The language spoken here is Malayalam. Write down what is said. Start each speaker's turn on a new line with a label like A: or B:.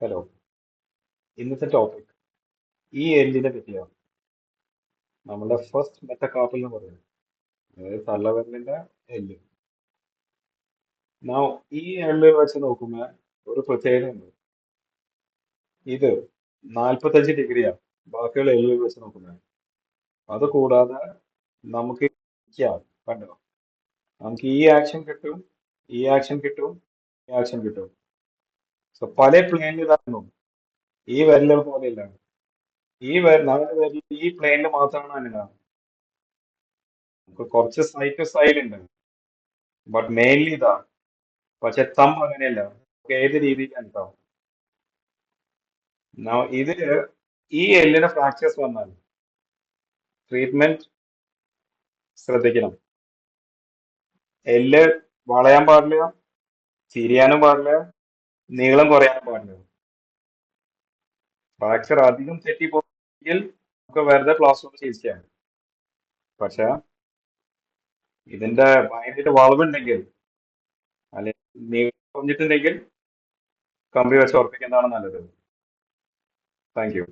A: ഹലോ. ഇന്നത്തെ ടോപ്പിക് ഈ എല്ലിനെ പറ്റിയാണ് നമ്മുടെ ഫസ്റ്റ് മെറ്റക്കാർപ്പൽ എന്ന് പറയുന്നത്. അതായത് തള്ളവിരലിന്റെ എല്ല് നാ ഈ എല്ല് വെച്ച് നോക്കുമ്പോൾ ഒരു പ്രത്യേകത ഉണ്ട്. ഇത് നാൽപ്പത്തഞ്ച് ഡിഗ്രിയാണ് ബാക്കിയുള്ള എല്ല് വെച്ച് നോക്കുന്നത് അത് കൂടാതെ നമുക്ക് ഇരിക്കാം. കണ്ടോ? നമുക്ക് ഈ ആക്ഷൻ കിട്ടും ഈ ആക്ഷൻ കിട്ടും ഈ ആക്ഷൻ കിട്ടും. സോ പല പ്ലെയിനിൽ ഇതായിരുന്നു. ഈ വിരലുകൾ പോലെയല്ല. ഈ വിരൽ നാല് വിരൽ ഈ പ്ലെയിനിൽ മാത്രമാണ് അനങ്ങാം നമുക്ക് കുറച്ച് സൈഡ് ടു സൈഡ് ഉണ്ട്. ബട്ട് മെയിൻലി ഇതാ. പക്ഷെ തം അങ്ങനെയല്ല. നമുക്ക് ഏത് രീതിയിൽ അനക്കാം Now, ഇത് ഈ എല്ലിന് ഫ്രാക്ചേഴ്സ് വന്നാൽ ട്രീറ്റ്മെന്റ് ശ്രദ്ധിക്കണം. എല്ല് വളയാൻ പാടില്ല തിരിയാനും പാടില്ല നീളം കുറയാനും പാടില്ല. ഫ്രാക്ചർ അധികം തെറ്റി പോയെങ്കിൽ നമുക്ക് വെറുതെ പ്ലാസ്റ്റർ ചികിത്സിക്കാം പക്ഷെ ഇതിന്റെ ഭയങ്കര വളവുണ്ടെങ്കിൽ അല്ലെങ്കിൽ നീളം കുറഞ്ഞിട്ടുണ്ടെങ്കിൽ കമ്പി വെച്ച് ഉറപ്പിക്കുന്നതാണ് നല്ലത്. Thank you